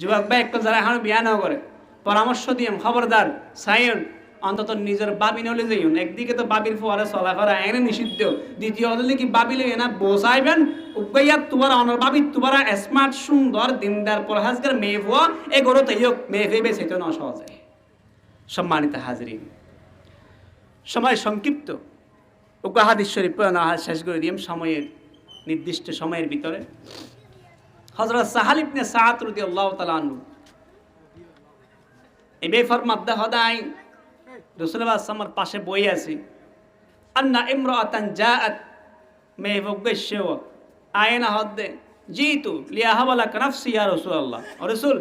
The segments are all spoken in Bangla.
যুবক ভাই, একটু যারা এখন বিয়া না করে, পরামর্শ দিম খবরদার সাইন অন্তত নিজের বাবি নলে যাইন। একদিকে তো বাবির ফোয়ারে চলাফেরা এনে নিষিদ্ধ, দ্বিতীয় হলে কি বাবি লই না বোঝাইবেন তোমার অনর বাবি, তোমার স্মার্ট সুন্দর, দিনদার, পরহাজগার মেয়ে ফুয়া, এ গরো তাইও মেয়ে ফেবে সেটা সহজে। সম্মানিত সময় সংক্ষিপ্ত। হাদিস শরীফ শেষ করে দিম সময়ের, নির্দিষ্ট সময়ের ভিতরে। হজরত সাহাল ইবনে সাআদ রাদিয়াল্লাহু তাআলা আনহু। এই বেফর মাদ্দা হদাই রাসূলুল্লাহ সাল্লাল্লাহু পাশে বই আছে। আন্না ইমরাতান জাআত মে বগশেও আয়না হদে জিতু লিয়া হাওয়ালা কানফসি ইয়া ও রাসূল,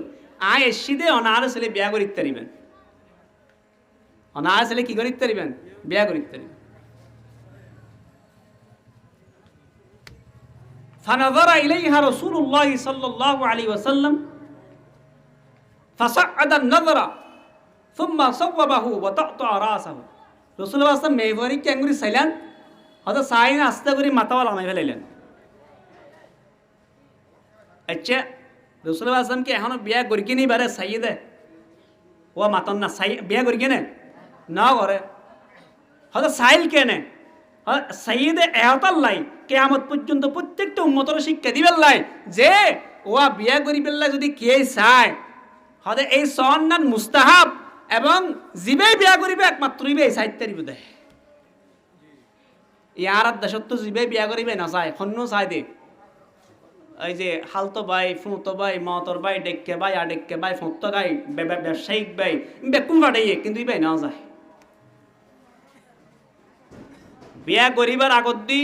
আয় সিদে অনার ছেলে বিয়া করিতে পারিবেন। অনার ছেলে কি করিতে পারিবেন? বিয়া করিতে পারিবেন। ফানাজারা ইলাইহা রাসূলুল্লাহ সাল্লাল্লাহু আলাইহি ওয়াসাল্লাম, ফাসাআদা নাযরা, সুম্মা সাওয়াবাহু ওয়া তা'তা রাসাহু। রাসূল আসলাম মেহবারি কি আঙ্গুরি সাইলান হয়তো সাইন আস্তে করে মাথাওয়ালা নামে ফেলাইলেন। আচ্ছা রসুল আসলাম কি এখনও বিয়া করি কিনি বারে সাইদে ও মাতন না সাই বিয়া করি কেনে? না করে হয়তো সাইল কেনে? সাইয়েদে এহতাল লাই কেয়ামত পর্যন্ত প্রত্যেকটা উন্মতর শিক্ষা দিবেন লাই যে, ওয়া বিয়া করিবেন লাই যদি কে চায়। হয়তো এই সন্নান মুস্তাহাব এবং জিবে বিয়া করিবে, একমাত্র ইবে এই সাহিত্যের বোধে ইয়ার দেশত তো জিবে বিয়া করিবে না চায় খন্ন চায় দে। এই যে, হালতো বাই ফুঁতো বাই মতর বাই ডেক্কে বাই আ ডেক্কে বাই ফুঁতো গাই ব্যবসায়িক বাই বেকুম বাড়াইয়ে কিন্তু ইবাই না যায় বিয়া করিবার আগত দি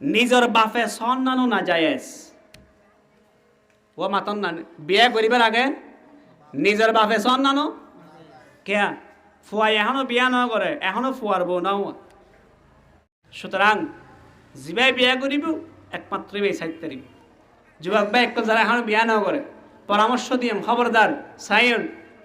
নিজর বাপে সন্নানো না যায়স ও মাতন না, বিয়া করিবার আগে নিজের বাপে সন্নানো কে ফুয়াই, এখনও বিয়া না করে, এখনও ফুয়ার বউ নাও সুতরাং জিবাই বিয়া করিব, একমাত্র এই সাইতারিব যুবক ভাই, একটু যারা এখনও বিয়া না করে, পরামর্শ দিম খবরদার সাইন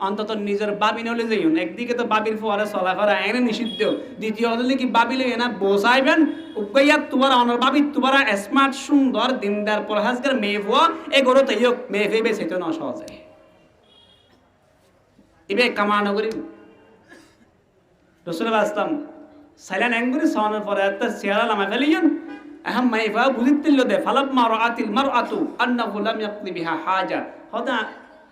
অন্তত নিজের বাবি নলে যাইন একদিকে তো বাবির ফোয়ারে চলাফেরা এনে নিষিদ্ধ। দ্বিতীয় হলে কি, বাবি লই না বোঝাইবেন উগাইয়া তোমার অনর বাবি, তোমার স্মার্ট সুন্দর, দিনদার, পরহাজগার, মেয়ে ফুয়া, এ গরো তাইও মেয়ে ফেবে না সহজে। ইবে কামানো করি সাইলেন এঙ্গুরি সওয়ানোর পরে একটা চেহারা লামা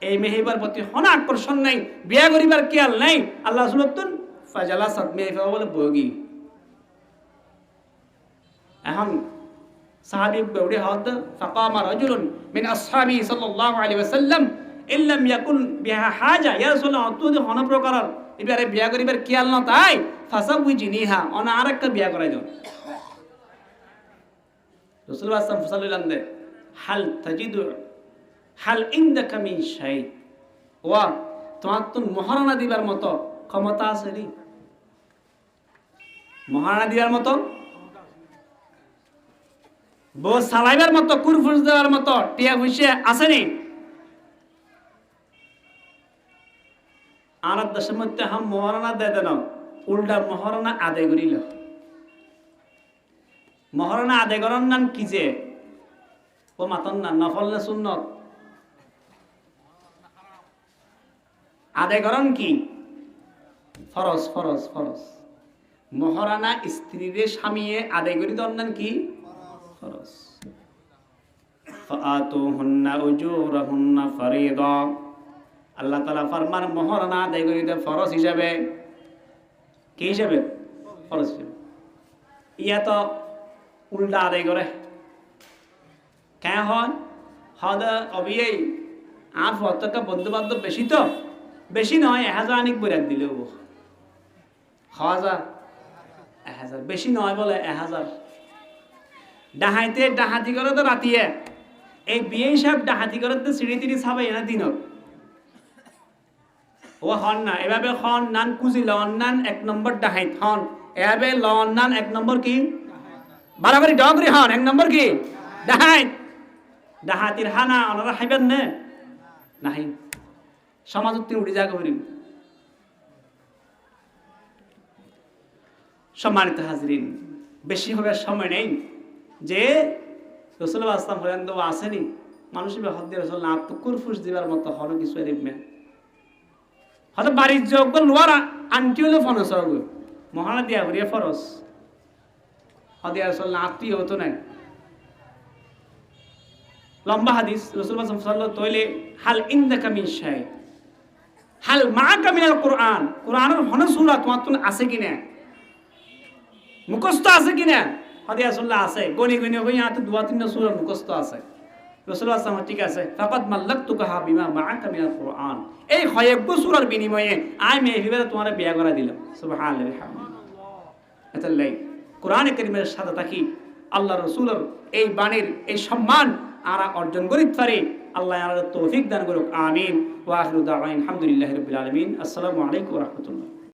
এই মেহিবার প্রতি হন আকর্ষণ নাই, বিয়া করিবার কেয়াল নাই। আল্লাহ সুলতুন ফাজালা সাদ মেহিফা বলে, বগি। এখন সাহাবী গৌড়ি হদ ফাকামা রাজুলুন মিন আসহাবি সাল্লাল্লাহু আলাইহি ওয়াসাল্লাম ইল্লাম ইয়াকুন বিহা হাজা। ইয়া রাসূলুল্লাহ হন প্রকার এবারে বিয়া করিবার খেয়াল না, তাই ফাসাবুই জিনিহা, অন আরেকটা বিয়া করাই দাও। রাসূলুল্লাহ সাল্লাল্লাহু আলাইহি ওয়াসাল্লাম হাল তাজিদু হাল মিন শাই ওয়া, তোমার তো মহারণা দিবার মতো ক্ষমতা আছে নি মহারণা দিবার মতো? বউ চালাইবার মতো, কুরফুস দেওয়ার মতো টিয়া আছে নি। আর দেশের মধ্যে হাম মহারণা দেন, উল্টা মহারণা আদায় করিল। মহারণা আদায় করার নাম কি যে? ও মাতন না নফল না সুন্নত? আদায় করেন কি? ফরজ ফরজ ফরজ। মহারানা স্ত্রীরে স্বামীয়ে আদায় করি দন্দান কি? ফরজ। আল্লাহ মহারানা আদায় কি হিসাবে? উল্টা আদায় বন্ধু বান্ধব বেশি তো। বেশি নয় এক হাজার আনিক বইরাক দিলেও হাজার? এক হাজার বেশি নয় বলে এক হাজার। ডাহাইতে ডাহাতি করে তো রাতিয়ে। এই বিয়ে সব ডাহাতি করে তো সিঁড়ি তিড়ি ছাবে না দিনত। ও হন না এভাবে হন নান কুজি লন নান এক নম্বর ডাহাইত হন। এভাবে লন নান এক নম্বর কি? বারাবারি ডগরি হন এক নম্বর কি? ডাহাইত। ডাহাতির হানা ওনারা খাইবেন নে? নাহি সমাজ তিনি উঠে যা করিব সম্মানিত হাজরিন, বেশি হবে সময় নেই যে রসুল্লাহ আসলাম হলেন তো আসেনি। মানুষের হদ দিয়ে রসল না কুরফুস দিবার মতো হলো কিছু এরিমে হয়তো বাড়ির যোগ্য লোয়ার আন্টি হলে ফনস হবে। মহানা দিয়া হরিয়া ফরস হদিয়া রসল না, আত্মীয় হতো নাই। লম্বা হাদিস রসুল তৈলে, হাল ইন্দাকা মিন শাই। হাল মা কামিনাল কোরআন। কোরআনের হন সূরা তোমার তুমি আছে কি কিনা মুখস্থ আছে কিনা হাদিয়া সাল্লাহ আছে। গনি গনি হই হাতে দুয়া তিনটা সূরা মুখস্থ আছে। আসলাম ঠিক আছে, ফাকাদ মাল্লাক তুকা হা বিমা মা কামিনাল কোরআন। এই সূরার বিনিময়ে আমি মেহবিবারে তোমার বিয়া করা দিলাম সুবহানাল্লাহ এটা লাই কোরআনে করিমের সাথে থাকি আল্লাহ রসুলের এই বাণীর এই সম্মান আরা অর্জন করিতে পারি। আল্লাহ আর তৌফিক দান করুক আমিন। ওয়াহরুদ্দাহ আলহামদুলিল্লাহ রবিল আলমিন। আসসালামু আলাইকুম রহমতুল্লাহ।